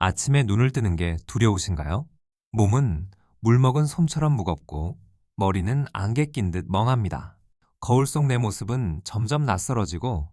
아침에 눈을 뜨는 게 두려우신가요? 몸은 물 먹은 솜처럼 무겁고 머리는 안개 낀 듯 멍합니다. 거울 속 내 모습은 점점 낯설어지고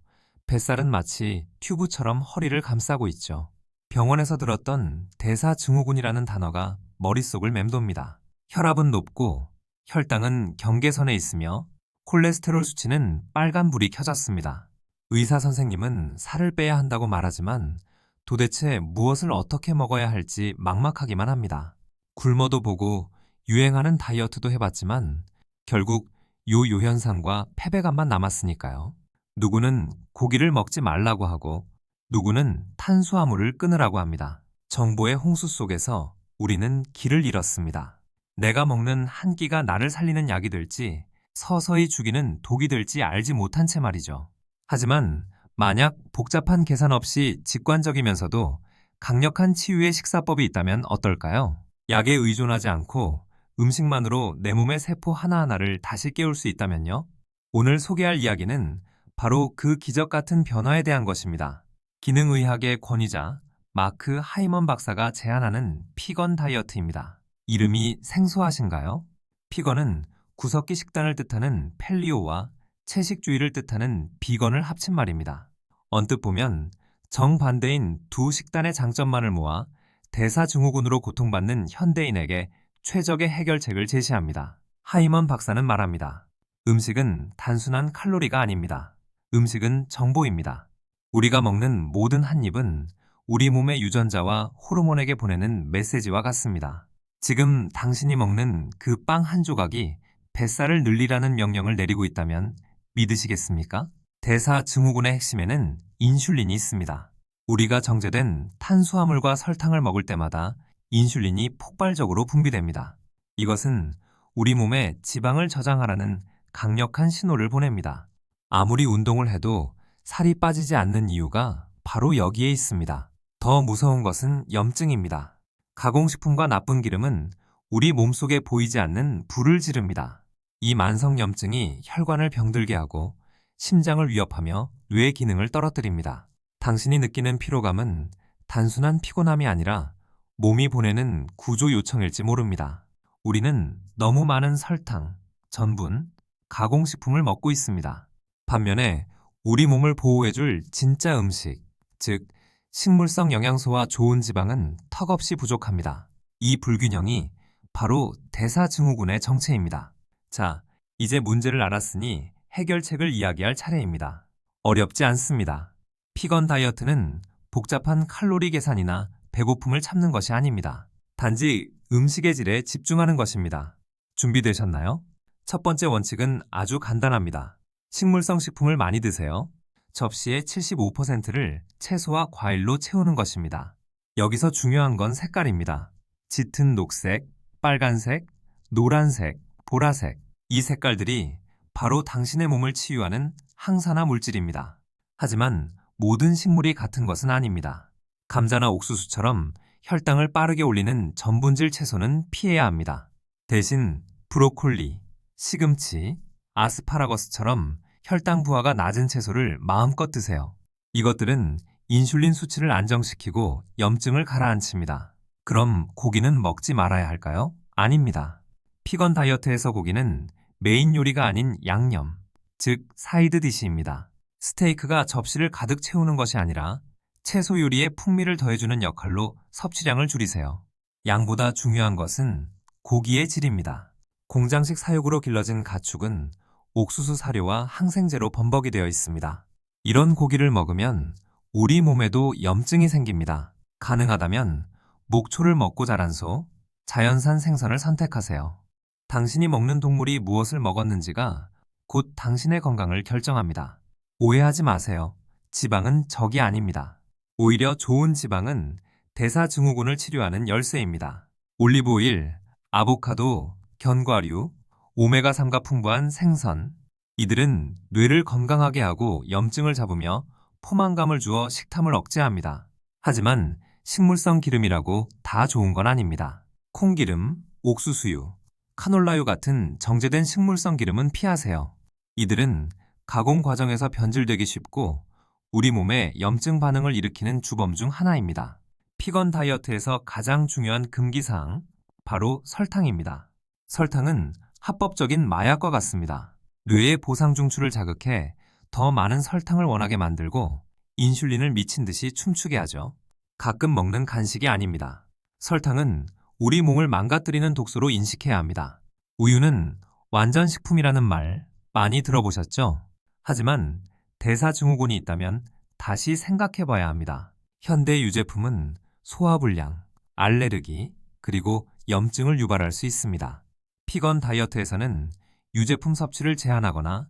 뱃살은 마치 튜브처럼 허리를 감싸고 있죠. 병원에서 들었던 대사증후군이라는 단어가 머릿속을 맴돕니다. 혈압은 높고 혈당은 경계선에 있으며 콜레스테롤 수치는 빨간불이 켜졌습니다. 의사 선생님은 살을 빼야 한다고 말하지만 도대체 무엇을 어떻게 먹어야 할지 막막하기만 합니다. 굶어도 보고 유행하는 다이어트도 해봤지만 결국 요 요 현상과 패배감만 남았으니까요. 누구는 고기를 먹지 말라고 하고 누구는 탄수화물을 끊으라고 합니다. 정보의 홍수 속에서 우리는 길을 잃었습니다. 내가 먹는 한 끼가 나를 살리는 약이 될지 서서히 죽이는 독이 될지 알지 못한 채 말이죠. 하지만 만약 복잡한 계산 없이 직관적이면서도 강력한 치유의 식사법이 있다면 어떨까요? 약에 의존하지 않고 음식만으로 내 몸의 세포 하나하나를 다시 깨울 수 있다면요? 오늘 소개할 이야기는 바로 그 기적 같은 변화에 대한 것입니다. 기능의학의 권위자 마크 하이먼 박사가 제안하는 피건 다이어트입니다. 이름이 생소하신가요? 피건은 구석기 식단을 뜻하는 펠리오와 채식주의를 뜻하는 비건을 합친 말입니다. 언뜻 보면 정반대인 두 식단의 장점만을 모아 대사증후군으로 고통받는 현대인에게 최적의 해결책을 제시합니다. 하이먼 박사는 말합니다. 음식은 단순한 칼로리가 아닙니다. 음식은 정보입니다. 우리가 먹는 모든 한 입은 우리 몸의 유전자와 호르몬에게 보내는 메시지와 같습니다. 지금 당신이 먹는 그 빵 한 조각이 뱃살을 늘리라는 명령을 내리고 있다면 믿으시겠습니까? 대사 증후군의 핵심에는 인슐린이 있습니다. 우리가 정제된 탄수화물과 설탕을 먹을 때마다 인슐린이 폭발적으로 분비됩니다. 이것은 우리 몸에 지방을 저장하라는 강력한 신호를 보냅니다. 아무리 운동을 해도 살이 빠지지 않는 이유가 바로 여기에 있습니다. 더 무서운 것은 염증입니다. 가공식품과 나쁜 기름은 우리 몸속에 보이지 않는 불을 지릅니다. 이 만성 염증이 혈관을 병들게 하고 심장을 위협하며 뇌 기능을 떨어뜨립니다. 당신이 느끼는 피로감은 단순한 피곤함이 아니라 몸이 보내는 구조 요청일지 모릅니다. 우리는 너무 많은 설탕, 전분, 가공식품을 먹고 있습니다. 반면에 우리 몸을 보호해줄 진짜 음식, 즉 식물성 영양소와 좋은 지방은 턱없이 부족합니다. 이 불균형이 바로 대사증후군의 정체입니다. 자, 이제 문제를 알았으니 해결책을 이야기할 차례입니다. 어렵지 않습니다. 피건 다이어트는 복잡한 칼로리 계산이나 배고픔을 참는 것이 아닙니다. 단지 음식의 질에 집중하는 것입니다. 준비되셨나요? 첫 번째 원칙은 아주 간단합니다. 식물성 식품을 많이 드세요. 접시의 75%를 채소와 과일로 채우는 것입니다. 여기서 중요한 건 색깔입니다. 짙은 녹색, 빨간색, 노란색, 보라색. 이 색깔들이 바로 당신의 몸을 치유하는 항산화 물질입니다. 하지만 모든 식물이 같은 것은 아닙니다. 감자나 옥수수처럼 혈당을 빠르게 올리는 전분질 채소는 피해야 합니다. 대신 브로콜리, 시금치, 아스파라거스처럼 혈당 부하가 낮은 채소를 마음껏 드세요. 이것들은 인슐린 수치를 안정시키고 염증을 가라앉힙니다. 그럼 고기는 먹지 말아야 할까요? 아닙니다. 피건 다이어트에서 고기는 메인 요리가 아닌 양념, 즉 사이드 디시입니다. 스테이크가 접시를 가득 채우는 것이 아니라 채소 요리에 풍미를 더해주는 역할로 섭취량을 줄이세요. 양보다 중요한 것은 고기의 질입니다. 공장식 사육으로 길러진 가축은 옥수수 사료와 항생제로 범벅이 되어 있습니다. 이런 고기를 먹으면 우리 몸에도 염증이 생깁니다. 가능하다면 목초를 먹고 자란 소, 자연산 생선을 선택하세요. 당신이 먹는 동물이 무엇을 먹었는지가 곧 당신의 건강을 결정합니다. 오해하지 마세요. 지방은 적이 아닙니다. 오히려 좋은 지방은 대사증후군을 치료하는 열쇠입니다. 올리브오일, 아보카도, 견과류, 오메가3가 풍부한 생선. 이들은 뇌를 건강하게 하고 염증을 잡으며 포만감을 주어 식탐을 억제합니다. 하지만 식물성 기름이라고 다 좋은 건 아닙니다. 콩기름, 옥수수유, 카놀라유 같은 정제된 식물성 기름은 피하세요. 이들은 가공 과정에서 변질되기 쉽고 우리 몸에 염증 반응을 일으키는 주범 중 하나입니다. 피건 다이어트에서 가장 중요한 금기사항, 바로 설탕입니다. 설탕은 합법적인 마약과 같습니다. 뇌의 보상 중추를 자극해 더 많은 설탕을 원하게 만들고 인슐린을 미친 듯이 춤추게 하죠. 가끔 먹는 간식이 아닙니다. 설탕은 우리 몸을 망가뜨리는 독소로 인식해야 합니다. 우유는 완전 식품이라는 말 많이 들어보셨죠? 하지만 대사증후군이 있다면 다시 생각해 봐야 합니다. 현대 유제품은 소화불량, 알레르기, 그리고 염증을 유발할 수 있습니다. 피건 다이어트에서는 유제품 섭취를 제한하거나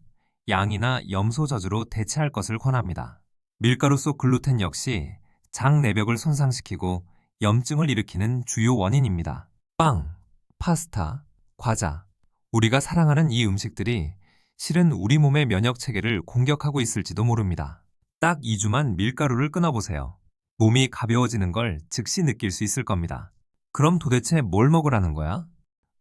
양이나 염소 저주로 대체할 것을 권합니다. 밀가루 속 글루텐 역시 장 내벽을 손상시키고 염증을 일으키는 주요 원인입니다. 빵, 파스타, 과자. 우리가 사랑하는 이 음식들이 실은 우리 몸의 면역 체계를 공격하고 있을지도 모릅니다. 딱 2주만 밀가루를 끊어보세요. 몸이 가벼워지는 걸 즉시 느낄 수 있을 겁니다. 그럼 도대체 뭘 먹으라는 거야?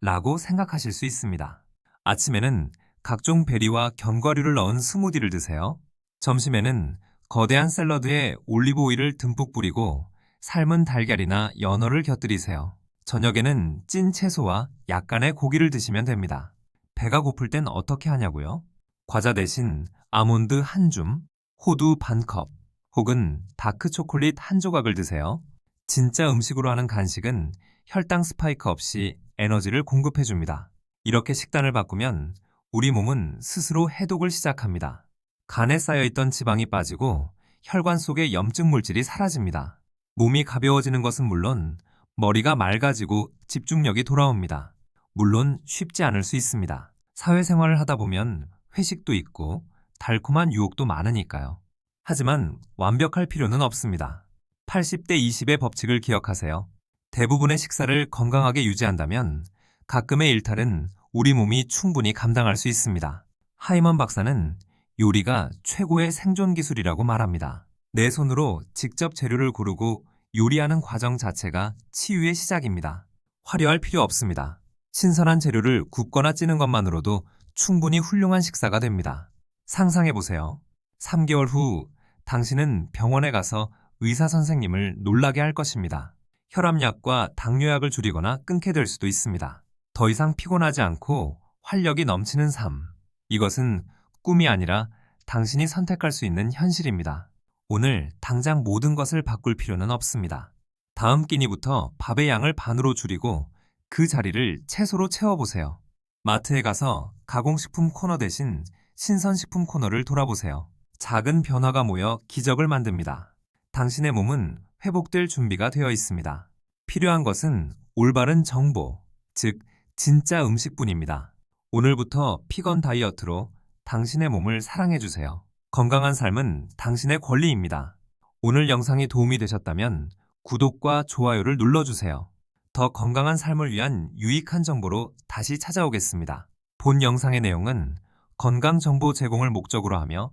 라고 생각하실 수 있습니다. 아침에는 각종 베리와 견과류를 넣은 스무디를 드세요. 점심에는 거대한 샐러드에 올리브 오일을 듬뿍 뿌리고 삶은 달걀이나 연어를 곁들이세요. 저녁에는 찐 채소와 약간의 고기를 드시면 됩니다. 배가 고플 땐 어떻게 하냐고요? 과자 대신 아몬드 한 줌, 호두 반 컵, 혹은 다크 초콜릿 한 조각을 드세요. 진짜 음식으로 하는 간식은 혈당 스파이크 없이 에너지를 공급해 줍니다. 이렇게 식단을 바꾸면 우리 몸은 스스로 해독을 시작합니다. 간에 쌓여있던 지방이 빠지고 혈관 속의 염증 물질이 사라집니다. 몸이 가벼워지는 것은 물론 머리가 맑아지고 집중력이 돌아옵니다. 물론 쉽지 않을 수 있습니다. 사회생활을 하다 보면 회식도 있고 달콤한 유혹도 많으니까요. 하지만 완벽할 필요는 없습니다. 80대 20의 법칙을 기억하세요. 대부분의 식사를 건강하게 유지한다면 가끔의 일탈은 우리 몸이 충분히 감당할 수 있습니다. 하이먼 박사는 요리가 최고의 생존 기술이라고 말합니다. 내 손으로 직접 재료를 고르고 요리하는 과정 자체가 치유의 시작입니다. 화려할 필요 없습니다. 신선한 재료를 굽거나 찌는 것만으로도 충분히 훌륭한 식사가 됩니다. 상상해 보세요. 3개월 후 당신은 병원에 가서 의사 선생님을 놀라게 할 것입니다. 혈압약과 당뇨약을 줄이거나 끊게 될 수도 있습니다. 더 이상 피곤하지 않고 활력이 넘치는 삶. 이것은 꿈이 아니라 당신이 선택할 수 있는 현실입니다. 오늘 당장 모든 것을 바꿀 필요는 없습니다. 다음 끼니부터 밥의 양을 반으로 줄이고 그 자리를 채소로 채워보세요. 마트에 가서 가공식품 코너 대신 신선식품 코너를 돌아보세요. 작은 변화가 모여 기적을 만듭니다. 당신의 몸은 회복될 준비가 되어 있습니다. 필요한 것은 올바른 정보, 즉, 진짜 음식뿐입니다. 오늘부터 피건 다이어트로 당신의 몸을 사랑해주세요. 건강한 삶은 당신의 권리입니다. 오늘 영상이 도움이 되셨다면 구독과 좋아요를 눌러주세요. 더 건강한 삶을 위한 유익한 정보로 다시 찾아오겠습니다. 본 영상의 내용은 건강 정보 제공을 목적으로 하며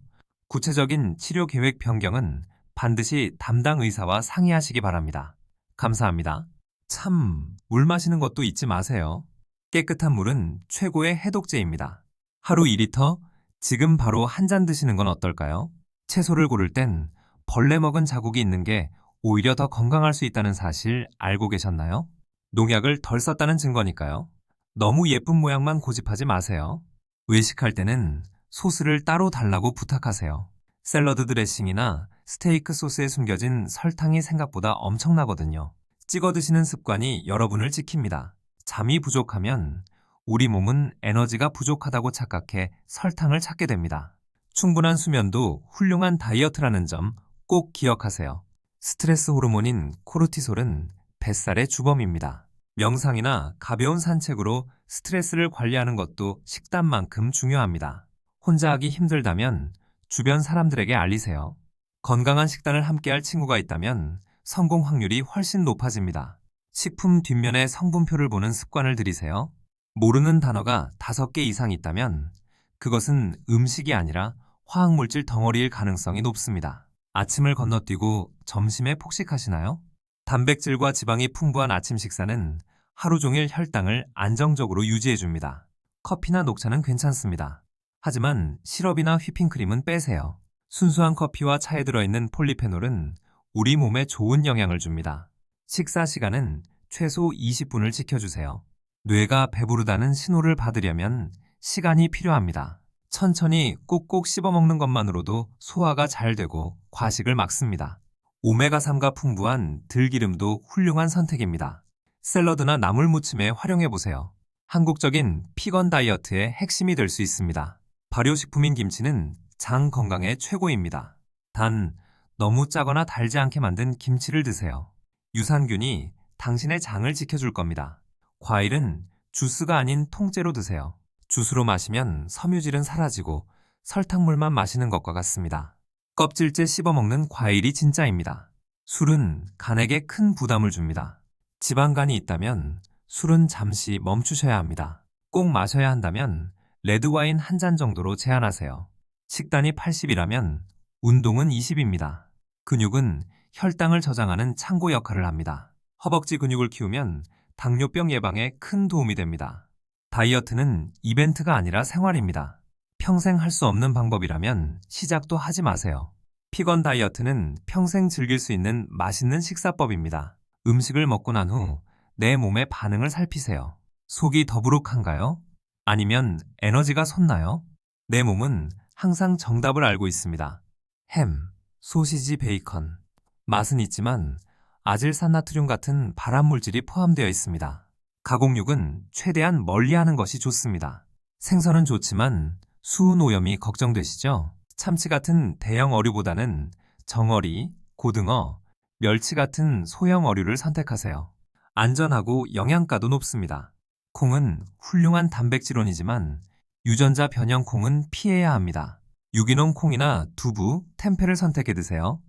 구체적인 치료 계획 변경은 반드시 담당 의사와 상의하시기 바랍니다. 감사합니다. 참, 물 마시는 것도 잊지 마세요. 깨끗한 물은 최고의 해독제입니다. 하루 2리터, 지금 바로 한 잔 드시는 건 어떨까요? 채소를 고를 땐 벌레 먹은 자국이 있는 게 오히려 더 건강할 수 있다는 사실 알고 계셨나요? 농약을 덜 썼다는 증거니까요. 너무 예쁜 모양만 고집하지 마세요. 외식할 때는 소스를 따로 달라고 부탁하세요. 샐러드 드레싱이나 스테이크 소스에 숨겨진 설탕이 생각보다 엄청나거든요. 찍어 드시는 습관이 여러분을 지킵니다. 잠이 부족하면 우리 몸은 에너지가 부족하다고 착각해 설탕을 찾게 됩니다. 충분한 수면도 훌륭한 다이어트라는 점 꼭 기억하세요. 스트레스 호르몬인 코르티솔은 뱃살의 주범입니다. 명상이나 가벼운 산책으로 스트레스를 관리하는 것도 식단만큼 중요합니다. 혼자 하기 힘들다면 주변 사람들에게 알리세요. 건강한 식단을 함께할 친구가 있다면 성공 확률이 훨씬 높아집니다. 식품 뒷면에 성분표를 보는 습관을 들이세요. 모르는 단어가 5개 이상 있다면 그것은 음식이 아니라 화학물질 덩어리일 가능성이 높습니다. 아침을 건너뛰고 점심에 폭식하시나요? 단백질과 지방이 풍부한 아침 식사는 하루 종일 혈당을 안정적으로 유지해줍니다. 커피나 녹차는 괜찮습니다. 하지만 시럽이나 휘핑크림은 빼세요. 순수한 커피와 차에 들어있는 폴리페놀은 우리 몸에 좋은 영향을 줍니다. 식사 시간은 최소 20분을 지켜주세요. 뇌가 배부르다는 신호를 받으려면 시간이 필요합니다. 천천히 꼭꼭 씹어먹는 것만으로도 소화가 잘 되고 과식을 막습니다. 오메가3가 풍부한 들기름도 훌륭한 선택입니다. 샐러드나 나물 무침에 활용해 보세요. 한국적인 피건 다이어트의 핵심이 될 수 있습니다. 발효식품인 김치는 장 건강에 최고입니다. 단, 너무 짜거나 달지 않게 만든 김치를 드세요. 유산균이 당신의 장을 지켜줄 겁니다. 과일은 주스가 아닌 통째로 드세요. 주스로 마시면 섬유질은 사라지고 설탕물만 마시는 것과 같습니다. 껍질째 씹어먹는 과일이 진짜입니다. 술은 간에게 큰 부담을 줍니다. 지방간이 있다면 술은 잠시 멈추셔야 합니다. 꼭 마셔야 한다면 레드와인 한 잔 정도로 제한하세요. 식단이 80이라면 운동은 20입니다. 근육은 혈당을 저장하는 창고 역할을 합니다. 허벅지 근육을 키우면 당뇨병 예방에 큰 도움이 됩니다. 다이어트는 이벤트가 아니라 생활입니다. 평생 할 수 없는 방법이라면 시작도 하지 마세요. 피건 다이어트는 평생 즐길 수 있는 맛있는 식사법입니다. 음식을 먹고 난 후 내 몸의 반응을 살피세요. 속이 더부룩한가요? 아니면 에너지가 솟나요? 내 몸은 항상 정답을 알고 있습니다. 햄, 소시지, 베이컨. 맛은 있지만 아질산나트륨 같은 발암 물질이 포함되어 있습니다. 가공육은 최대한 멀리하는 것이 좋습니다. 생선은 좋지만 수은 오염이 걱정되시죠? 참치 같은 대형 어류보다는 정어리, 고등어, 멸치 같은 소형 어류를 선택하세요. 안전하고 영양가도 높습니다. 콩은 훌륭한 단백질원이지만 유전자 변형 콩은 피해야 합니다. 유기농 콩이나 두부, 템페를 선택해 드세요.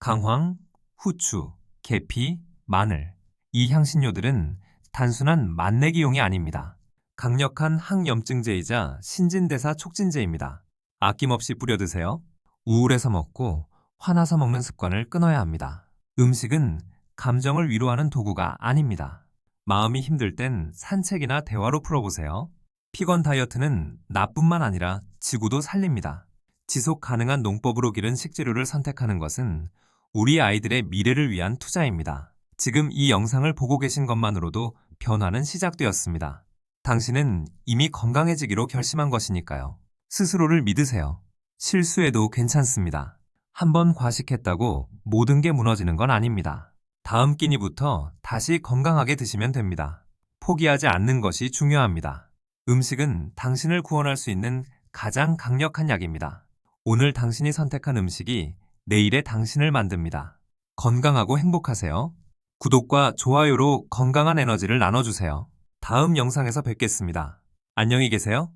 강황, 후추, 계피, 마늘. 이 향신료들은 단순한 맛내기용이 아닙니다. 강력한 항염증제이자 신진대사 촉진제입니다. 아낌없이 뿌려 드세요. 우울해서 먹고 화나서 먹는 습관을 끊어야 합니다. 음식은 감정을 위로하는 도구가 아닙니다. 마음이 힘들 땐 산책이나 대화로 풀어보세요. 피건 다이어트는 나뿐만 아니라 지구도 살립니다. 지속 가능한 농법으로 기른 식재료를 선택하는 것은 우리 아이들의 미래를 위한 투자입니다. 지금 이 영상을 보고 계신 것만으로도 변화는 시작되었습니다. 당신은 이미 건강해지기로 결심한 것이니까요. 스스로를 믿으세요. 실수해도 괜찮습니다. 한번 과식했다고 모든 게 무너지는 건 아닙니다. 다음 끼니부터 다시 건강하게 드시면 됩니다. 포기하지 않는 것이 중요합니다. 음식은 당신을 구원할 수 있는 가장 강력한 약입니다. 오늘 당신이 선택한 음식이 내일의 당신을 만듭니다. 건강하고 행복하세요. 구독과 좋아요로 건강한 에너지를 나눠주세요. 다음 영상에서 뵙겠습니다. 안녕히 계세요.